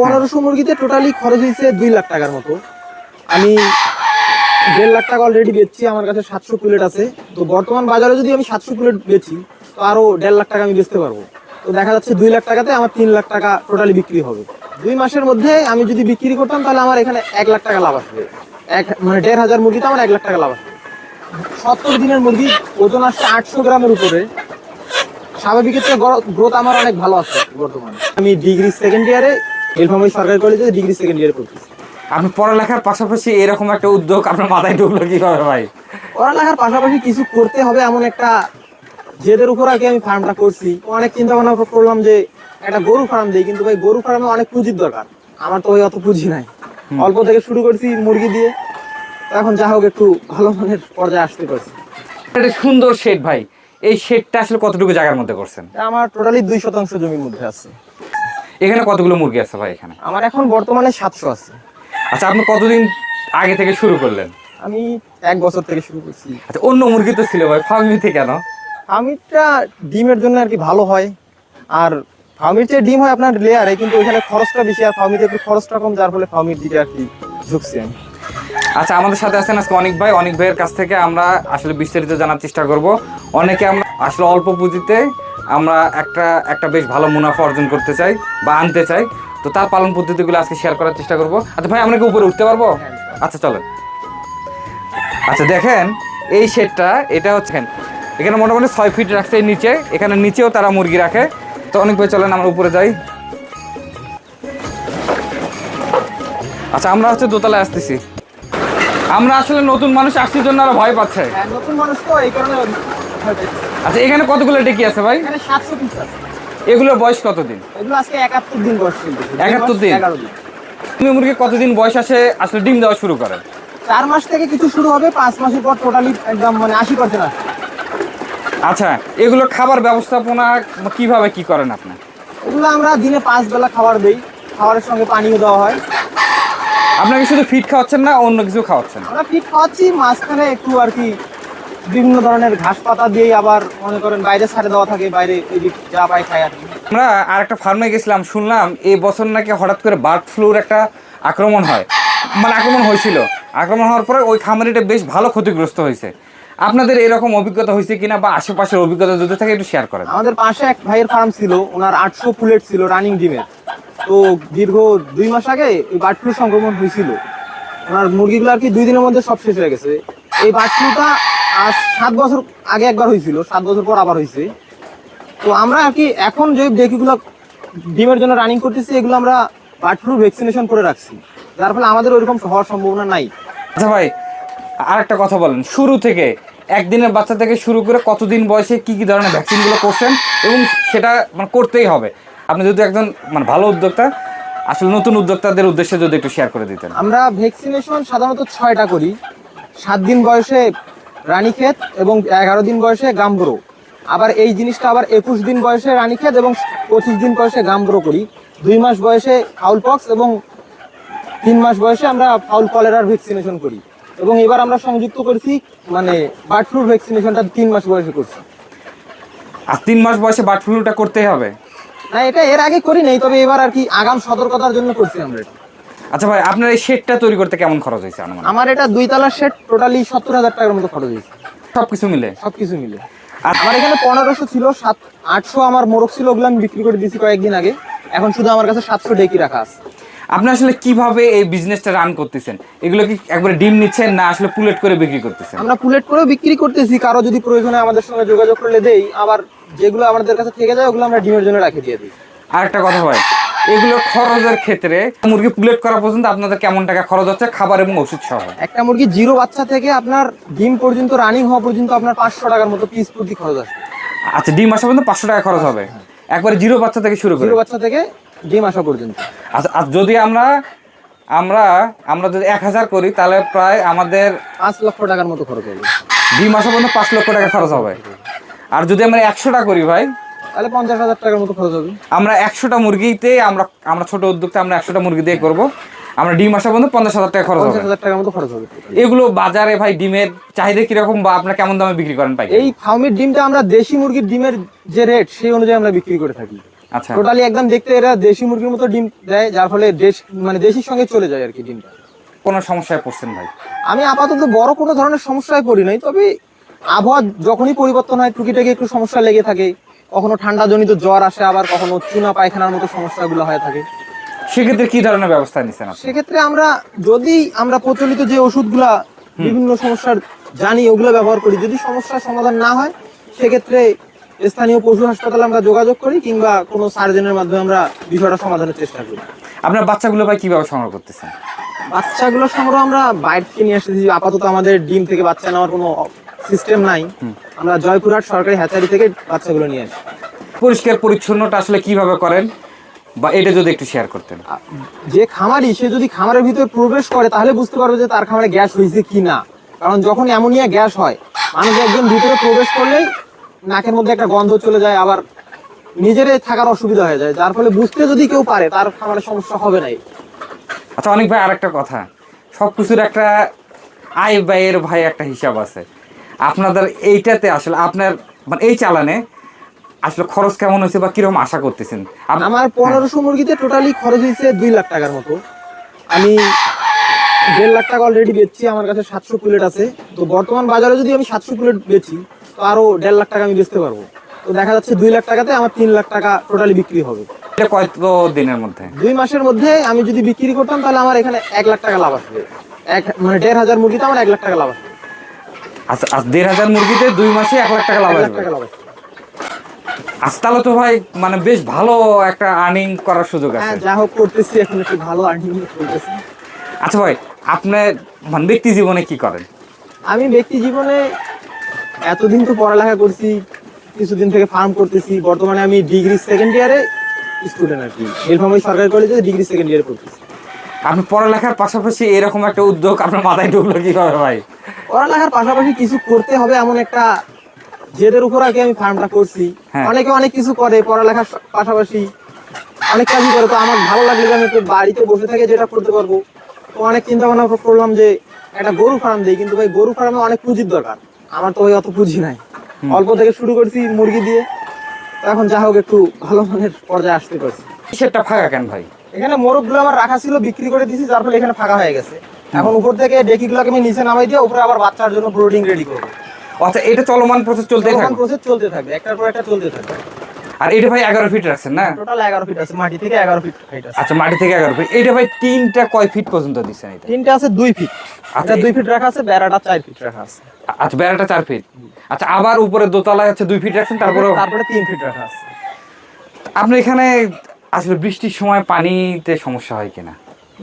পনেরোশো মুরগিতে টোটালি খরচ হয়েছে দুই লাখ টাকার মতো। আমি দেড় লাখ টাকা অলরেডি বেচছি, আমার কাছে সাতশো প্লেট আছে। তো বর্তমান বাজারে যদি আমি সাতশো প্লেট বেচি, তো আরও দেড় লাখ টাকা আমি বেচতে পারব। তো দেখা যাচ্ছে দুই লাখ টাকাতে আমার তিন লাখ টাকা টোটালি বিক্রি হবে। দুই মাসের মধ্যে আমি যদি বিক্রি করতাম, তাহলে আমার এখানে এক লাখ টাকা লাভ আসবে। এক মানে দেড় হাজার মুরগিতে আমার এক লাখ টাকা লাভ আসবে। সত্তর দিনের মুরগি, ওজন আসছে আটশো গ্রামের উপরে। স্বাভাবিকের চেয়ে গ্রোথ আমার অনেক ভালো আছে বর্তমানে। আমি ডিগ্রি সেকেন্ড ইয়ারে নীলফামারী সরকারি কলেজে ডিগ্রি সেকেন্ড ইয়ারে পড়তেছি। আপনি পড়ালেখার পাশাপাশি এরকম একটা উদ্যোগ আপনার মাথায় ঢুকলো কীভাবে ভাই? পড়ালেখার পাশাপাশি কিছু করতে হবে এমন একটা জেদের উপর আগে আমি ফার্মটা করছি। অনেক চিন্তা ভাবনা করলাম যে একটা গরু ফার্ম দিই কিন্তু ভাই গরু ফার্মে অনেক পুঁজির দরকার। আমার তো ওই অত পুঁজি নাই। অল্প থেকে শুরু করছি মুরগি দিয়ে। এখন যা হোক একটু ভালো মানের পর্যায়ে আসতে পারছি। একটা সুন্দর শেড ভাই। এই শেডটা আসলে কতটুকু জায়গার মধ্যে করছেন? আমার টোটালি দুই শতাংশ জমির মধ্যে আছে। এখানে কতগুলো মুরগি আছে ভাই এখানে? আমার এখন বর্তমানে সাতশো আছে। আচ্ছা আপনি কতদিন আগে থেকে শুরু করলেন? আমি এক বছর থেকে শুরু করছি। আচ্ছা অন্য মুরগি তো ছিল ভাই ফার্মিতে কেন? ফার্মিটটা ডিমের জন্য আর কি ভালো হয়। আর ফার্মির চেয়ে ডিম হয় আপনার লেয়ারে কিন্তু ওইখানে খরচটা বেশি আর ফার্মিতে একটু খরচটা কম যার ফলে ফার্মির দিকে আর কি ঝুঁকছি। আমি আচ্ছা আমাদের সাথে আছেন আজকে অনেক ভাই অনেক ভাইয়ের কাছ থেকে আমরা আসলে বিস্তারিত জানার চেষ্টা করব। অনেকে আমরা আসলে অল্প পুঁজিতে আমরা একটা একটা বেশ ভালো মুনাফা অর্জন করতে চাই বা আনতে চাই। তো তার পালন পদ্ধতিগুলো আজকে শেয়ার করার চেষ্টা করব। আচ্ছা ভাই আমরা কি উপরে উঠতে পারব? আচ্ছা চলেন। আচ্ছা দেখেন এই শেডটা এটা হচ্ছে এখানে মোটামুটি ছয় ফিট রাখছে এই নিচে। এখানে নিচেও তারা মুরগি রাখে। তো অনেক ভাই চলেন আমরা উপরে যাই। আচ্ছা আমরা হচ্ছে দোতলায় আসতেছি। আমরা আসলে নতুন মানুষ আসছির জন্য আরও ভয় পাচ্ছে। হ্যাঁ, নতুন মানুষ তো এই কারণে আচ্ছা এখানে কতগুলো টেকি আছে ভাই? এখানে সাতশো পিস আছে। এগুলোর বয়স কতদিন? এগুলো আজকে একাত্তর দিন বয়স 71 দিন? দিন। তুমি মুরগি কতদিন বয়স আসে আসলে ডিম দেওয়া শুরু করে? চার মাস থেকে কিছু শুরু হবে পাঁচ মাসের পর টোটালি একদম মানে আশি পার্সেন্ট আসবে। আচ্ছা এগুলো খাবার ব্যবস্থাপনা কীভাবে কি করেন আপনি? এগুলো আমরা দিনে পাঁচ বেলা খাবার দেই। খাবারের সঙ্গে পানিও দেওয়া হয়। আপনাকে শুধু ফিট খাওয়াচ্ছেন না অন্য কিছু খাওয়াচ্ছেন? আমরা ফিট খাওয়াচ্ছি মাঝখানে একটু আর কি বিভিন্ন ধরনের ঘাস পাতা দিয়েই আবার মনে করেন বাইরে ছাড়ে দেওয়া থাকে বাইরে যা পাই খাই আর কি। আমরা আর একটা ফার্মে গেছিলাম শুনলাম এই বছর নাকি হঠাৎ করে বার্ড ফ্লুর একটা আক্রমণ হয়। মানে আক্রমণ হয়েছিল। আক্রমণ হওয়ার পরে ওই খামারিটা বেশ ভালো ক্ষতিগ্রস্ত হয়েছে। আপনাদের এরকম অভিজ্ঞতা হয়েছে কিনা বা আশেপাশের অভিজ্ঞতা যদি থাকে একটু শেয়ার করেন। আমাদের পাশে এক ভাইয়ের ফার্ম ছিল ওনার আটশো প্লেট ছিল রানিং ডিমের। তো দীর্ঘ দুই মাস আগে বার্ড ফ্লু সংক্রমণ হয়েছিল। ওনার মুরগিগুলো আর কি দুই দিনের মধ্যে সব শেষ হয়ে গেছে। এই বার্ড ফ্লুটা আজ সাত বছর আগে একবার হয়েছিল, সাত বছর পর আবার হয়েছে। তো আমরা আর কি এখন যে ডেকিগুলো ডিমের জন্য রানিং করতেছি, এগুলো আমরা বার্ড ফ্লু ভ্যাকসিনেশন করে রাখছি। যার ফলে আমাদের ওইরকম হওয়ার সম্ভাবনা নাই। আচ্ছা ভাই আর একটা কথা বলেন। শুরু থেকে, একদিনের বাচ্চা থেকে শুরু করে কতদিন বয়সে কি কি ধরনের ভ্যাকসিনগুলো করছেন এবং সেটা মানে করতেই হবে। আপনি যদি একজন মানে ভালো উদ্যোক্তা আসলে নতুন উদ্যোক্তাদের উদ্দেশ্যে যদি একটু শেয়ার করে দিতেন। আমরা ভ্যাকসিনেশন সাধারণত ছয়টা করি। সাত দিন বয়সে রানীক্ষেত এবং এগারো দিন বয়সে গাম্বরো। আবার এই জিনিসটা আবার একুশ দিন বয়সে রানীক্ষেত এবং পঁচিশ দিন বয়সে গাম্বরো করি। দুই মাস বয়সে ফাউল পক্স এবং তিন মাস বয়সে আমরা ফাউল কলেরার ভ্যাকসিনেশন করি। এবং এবার আমরা সংযুক্ত করছি মানে বার্ড ফ্লুর ভ্যাকসিনেশনটা তিন মাস বয়সে করছি। আর তিন মাস বয়সে বার্ড ফ্লুটা করতেই হবে? না এটা এর আগে করি নাই তবে এবার আর কি আগাম সতর্কতার জন্য করছি আমরা এটা। আচ্ছা ভাই আপনার এই শেডটা তৈরি করতে কেমন খরচ হয়েছে আনুমানিক? আমার এটা দুই তলার সেট টোটালি সত্তর হাজার টাকার মতো খরচ হয়েছে। সব কিছু মিলে? সবকিছু মিলে। আর আমার এখানে পনেরোশো ছিল সাত আটশো আমার মোরগ ছিল ওগুলো আমি বিক্রি করে দিয়েছি কয়েকদিন আগে। এখন শুধু আমার কাছে সাতশো ডেকি রাখা আছে। আপনি আসলে কীভাবে এই বিজনেসটা রান করতেছেন? এগুলো কি একবারে ডিম নিচ্ছেন না আসলে পুলেট করে বিক্রি করতেছেন? আমরা পুলেট করেও বিক্রি করতেছি কারও যদি প্রয়োজনে আমাদের সঙ্গে যোগাযোগ করলে দেই আবার যেগুলো আমাদের কাছে থেকে যায় ওগুলো আমরা ডিমের জন্য রাখে দিয়ে দিই। আর একটা কথা হয় এগুলো খরচের ক্ষেত্রে মুরগি পুলেট করা পর্যন্ত আপনাদের কেমন টাকা খরচ হচ্ছে? খাবার এবং ওষুধ সহ। একটা মুরগি জিরো বাচ্চা থেকে আপনার ডিম পর্যন্ত রানিং হওয়া পর্যন্ত আপনার পাঁচশো টাকার মতো পিস প্রতি খরচ আসবে। আচ্ছা ডিম আসা পর্যন্ত পাঁচশো টাকা খরচ হবে। একবারে জিরো বাচ্চা থেকে শুরু করে। জিরো বাচ্চা থেকে ডিম আসা পর্যন্ত। আচ্ছা আর যদি আমরা আমরা আমরা যদি এক হাজার করি তাহলে প্রায় আমাদের পাঁচ লক্ষ টাকার মতো খরচ হবে। ডিম আসা পর্যন্ত পাঁচ লক্ষ টাকা খরচ হবে। আর যদি আমরা একশোটা করি ভাই তাহলে পঞ্চাশ হাজার টাকার মতো খরচ হবে। আমরা একশোটা মুরগিতে আমরা আমরা ছোট উদ্যোক্তা আমরা একশোটা মুরগি দিয়ে করব। আমরা ডিম আসা পর্যন্ত পঞ্চাশ হাজার টাকা খরচ হবে। হাজার টাকার মতো খরচ হবে। এগুলো বাজারে ভাই ডিমের চাহিদা কীরকম বা আপনার কেমন দামে বিক্রি করেন ভাই এই ফার্মের ডিমটা আমরা দেশি মুরগির ডিমের যে রেট সেই অনুযায়ী আমরা বিক্রি করে থাকি। আচ্ছা। টোটালি একদম দেখতে এরা দেশি মুরগির মতো ডিম দেয় যার ফলে দেশ মানে দেশির সঙ্গে চলে যায় আর কি ডিমটা। কোনো সমস্যায় পড়ছেন ভাই? আমি আপাতত বড় কোনো ধরনের সমস্যায় পড়ি নাই তবে আবহাওয়া যখনই পরিবর্তন হয় টুকিটাকি একটু সমস্যা লেগে থাকে। কখনো ঠান্ডা জনিত জ্বর আসে আবার কখনো চুনা পায়খানার মতো সমস্যাগুলো হয়ে থাকে। সেক্ষেত্রে কি ধরনের ব্যবস্থা নিচ্ছেন সেক্ষেত্রে আমরা যদি আমরা প্রচলিত যে ওষুধগুলা বিভিন্ন সমস্যার জানি ওগুলো ব্যবহার করি যদি সমস্যার সমাধান না হয় সেক্ষেত্রে স্থানীয় পশু হাসপাতালে আমরা যোগাযোগ করি কিংবা কোনো সার্জনের মাধ্যমে আমরা বিষয়টা সমাধানের চেষ্টা করি। আপনার বাচ্চাগুলো ভাই কীভাবে সংগ্রহ করতেছেন? বাচ্চাগুলো সংগ্রহ আমরা বাইরে থেকে নিয়ে এসেছি আপাতত আমাদের ডিম থেকে বাচ্চা নেওয়ার কোনো সিস্টেম নাই। আমরা জয়পুরহাট সরকারি হ্যাচারি থেকে বাচ্চাগুলো নিয়ে আসি। পরিষ্কার পরিচ্ছন্নটা আসলে কীভাবে করেন? বা এটা যদি একটু শেয়ার করতেন। যে খামারি সে যদি খামারের ভিতরে প্রবেশ করে তাহলে বুঝতে পারবে যে তার খামারে গ্যাস হয়েছে কি না কারণ যখন অ্যামোনিয়া গ্যাস হয় মানুষ একজন ভিতরে প্রবেশ করলেই নাকের মধ্যে একটা গন্ধ চলে যায় আবার নিজেরই থাকার অসুবিধা হয়ে যায়। যার ফলে বুঝতে যদি কেউ পারে তার খামারে সমস্যা হবে না আচ্ছা অনেক ভাই আরেকটা কথা। সব কিছুর একটা আয় ব্যয়ের ভাই একটা হিসাব আছে। আপনাদের এইটাতে আসলে আপনার মানে এই চালানে আসলে খরচ কেমন হয়েছে বা কীরকম আশা করতেছেন? আমার পনেরোশো মুরগিতে টোটালি খরচ হয়েছে দুই লাখ টাকার মতো। আমি দেড় লাখ টাকা অলরেডি বেচছি আমার কাছে সাতশো প্লেট আছে। তো বর্তমান বাজারে যদি আমি সাতশো প্লেট বেচি তো আরও দেড় লাখ টাকা আমি বেচতে পারব। তো দেখা যাচ্ছে দুই লাখ টাকাতে আমার তিন লাখ টাকা টোটালি বিক্রি হবে। এটা কত দিনের মধ্যে? দুই মাসের মধ্যে আমি যদি বিক্রি করতাম তাহলে আমার এখানে এক লাখ টাকা লাভ আসবে। এক মানে দেড় হাজার মুরগিতে আমার এক লাখ টাকা লাভ আসবে। আচ্ছা আচ্ছা, দেড় হাজার মুরগিতে দুই মাসে এক লাখ টাকা লাভ আসবে? আজ তাহলে তো ভাই মানে বেশ ভালো একটা আর্নিং করার সুযোগ হ্যাঁ আছে। যা হোক করতেছি এখন একটু ভালো আর্নিং করতেছি আচ্ছা ভাই আপনি মানে ব্যক্তি জীবনে কি করেন? আমি ব্যক্তি জীবনে এতদিন তো পড়ালেখা করছি কিছুদিন থেকে ফার্ম করতেছি। বর্তমানে আমি ডিগ্রি সেকেন্ড ইয়ারে স্টুডেন্ট আর কি নীলফামারী সরকারি কলেজে ডিগ্রি সেকেন্ড ইয়ারে পড়তেছি। আপনি পড়ালেখার পাশাপাশি এরকম একটা উদ্যোগ আপনার মাথায় ঢুকলো কীভাবে ভাই? পড়ালেখার পাশাপাশি কিছু করতে হবে এমন একটা জেদের উপর আগে আমি ফার্মটা করছি। হ্যাঁ। অনেকে অনেক কিছু করে পড়ালেখার পাশাপাশি। অনেক কাজই করে তো আমার ভালো লাগল যে আমি একটু বাড়িতে বসে থেকে যেটা করতে পারব। তো অনেক চিন্তা ভাবনা করলাম যে একটা গরু ফার্ম দিই কিন্তু ভাই গরু ফার্মে অনেক পুঁজির দরকার। আমার তো ওই অত পুঁজি নাই। অল্প থেকে শুরু করছি মুরগি দিয়ে। এখন যা হোক একটু ভালো মানের পর্যায়ে আসতে পারছি। সেটা ফাঁকা কেন ভাই? এখানে মোরগগুলো আমার রাখা ছিল বিক্রি করে দিয়েছি যার ফলে এখানে ফাঁকা হয়ে গেছে। এখন উপর থেকে ডেকিগুলোকে আমি নিচে নামাই দিয়ে উপরে আবার বাচ্চার জন্য ব্রোডিং রেডি করব। আচ্ছা এটা চলমান প্রসেস চলতে থাকবে? প্রসেস চলতে থাকবে একটার পর একটা চলতে থাকবে। আর এটা ভাই এগারো ফিট রাখছেন না? টোটাল এগারো ফিট আছে মাটি থেকে এগারো ফিট আচ্ছা মাটি থেকে এগারো ফিট এটা ভাই তিনটা কয় ফিট পর্যন্ত দিচ্ছেন এটা? তিনটা আছে দুই ফিট আচ্ছা দুই ফিট রাখা আছে বেড়াটা চার ফিট রাখা আছে। আচ্ছা বেড়াটা চার ফিট আচ্ছা আবার উপরে দোতলায় আছে দুই ফিট রাখছেন তারপরে তারপরে তিন ফিট রাখা আছে। আপনি এখানে আসলে বৃষ্টির সময় পানিতে সমস্যা হয় কিনা?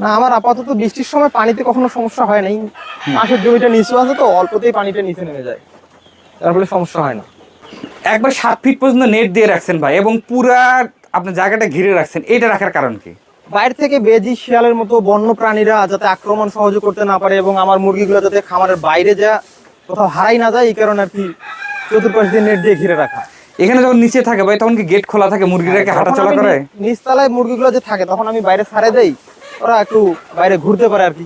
না আমার আপাতত বৃষ্টির সময় পানিতে কখনো সমস্যা হয় নাই। পাশের জমিটা নিচু আছে তো অল্পতেই পানিটা নিচে নেমে যায়। তার ফলে সমস্যা হয় না। একবার সাত ফিট পর্যন্ত নেট দিয়ে রাখছেন ভাই এবং পুরা আপনার জায়গাটা ঘিরে রাখছেন এটা রাখার কারণ কি? বাইরে থেকে বেজি শিয়ালের মতো বন্য প্রাণীরা যাতে আক্রমণ সহজে করতে না পারে এবং আমার মুরগিগুলো যাতে খামারের বাইরে যা কোথাও হারাই না যায় এই কারণে আর কি চতুর্পাশ দিয়ে নেট দিয়ে ঘিরে রাখা। এখানে যখন নিচে থাকে ভাই তখন কি গেট খোলা থাকে মুরগিটাকে হাঁটা যখন চলা করে? নিচতলায় মুরগিগুলো যে থাকে তখন আমি বাইরে ছাড়ে দেই ওরা একটু বাইরে ঘুরতে পারে আর কি।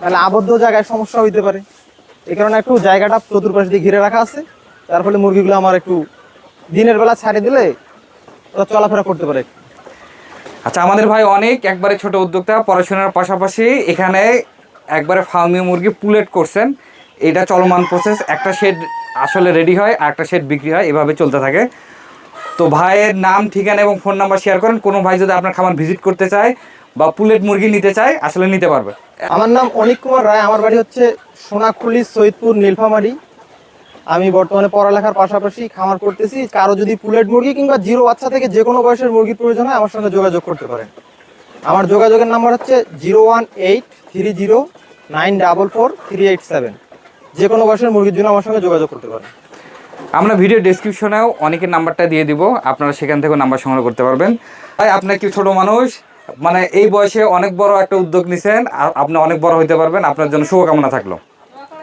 তাহলে আবদ্ধ জায়গায় সমস্যা হইতে পারে। এই কারণে একটু জায়গাটা চতুর্পাশ দিয়ে ঘিরে রাখা আছে তার ফলে মুরগিগুলো আমার একটু দিনের বেলা ছাড়ে দিলে ওরা চলাফেরা করতে পারে। আচ্ছা আমাদের ভাই অনেক একবারে ছোট উদ্যোক্তা পড়াশোনার পাশাপাশি এখানে একবারে ফার্মি মুরগি পুলেট করছেন। এটা চলমান প্রসেস একটা শেড আসলে রেডি হয় আর একটা শেড বিক্রি হয় এভাবে চলতে থাকে। তো ভাইয়ের নাম ঠিকানা এবং ফোন নাম্বার শেয়ার করেন। কোনো ভাই যদি আপনার খামার ভিজিট করতে চায় বা পুলেট মুরগি নিতে চায় আসলে নিতে পারবে। আমার নাম অনিক কুমার রায় আমার বাড়ি হচ্ছে সোনাখুলি সৈয়দপুর নীলফামারী। আমি বর্তমানে পড়ালেখার পাশাপাশি খামার করতেছি। কারও যদি পুলেট মুরগি কিংবা জিরো বাচ্চা থেকে যে কোনো বয়সের মুরগির প্রয়োজন হয়, আমার সঙ্গে যোগাযোগ করতে পারেন। আমার যোগাযোগের নাম্বার হচ্ছে zero one eight three zero nine double four three eight seven. যে কোনো বয়সের মুরগির জন্য আমার সঙ্গে যোগাযোগ করতে পারেন। আমরা ভিডিও ডেসক্রিপশনেও অনেকের নাম্বারটা দিয়ে দিব। আপনারা সেখান থেকেও নাম্বার সংগ্রহ করতে পারবেন। তাই আপনার কি ছোট মানুষ মানে এই বয়সে অনেক বড় একটা উদ্যোগ নিছেন আপনি অনেক বড় হইতে পারবেন। আপনার জন্য শুভকামনা থাকল।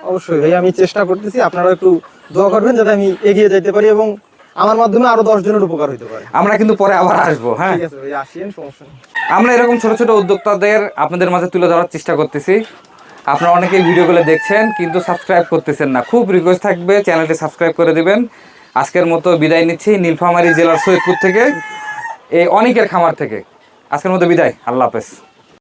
অবশ্যই ভাই আমি চেষ্টা করতেছি আপনারাও একটু দোয়া করবেন যাতে আমি এগিয়ে যেতে পারি এবং আমার মাধ্যমে আরও দশ জনের উপকার হতে পারে। আমরা কিন্তু পরে আবার আসব হ্যাঁ? ঠিক আছে ভাই আসিয়েন সমস্যা নেই। আমরা এরকম ছোট ছোট উদ্যোক্তাদের আপনাদের মাঝে তুলে ধরার চেষ্টা করতেছি। আপনারা অনেকেই ভিডিওগুলো দেখছেন কিন্তু সাবস্ক্রাইব করতেছেন না। খুব রিকোয়েস্ট থাকবে চ্যানেলটি সাবস্ক্রাইব করে দিবেন। আজকের মতো বিদায় নিচ্ছি নীলফামারী জেলার সৈয়দপুর থেকে এই অনেকের খামার থেকে। আজকের মতো বিদায় আল্লাহ হাফেজ।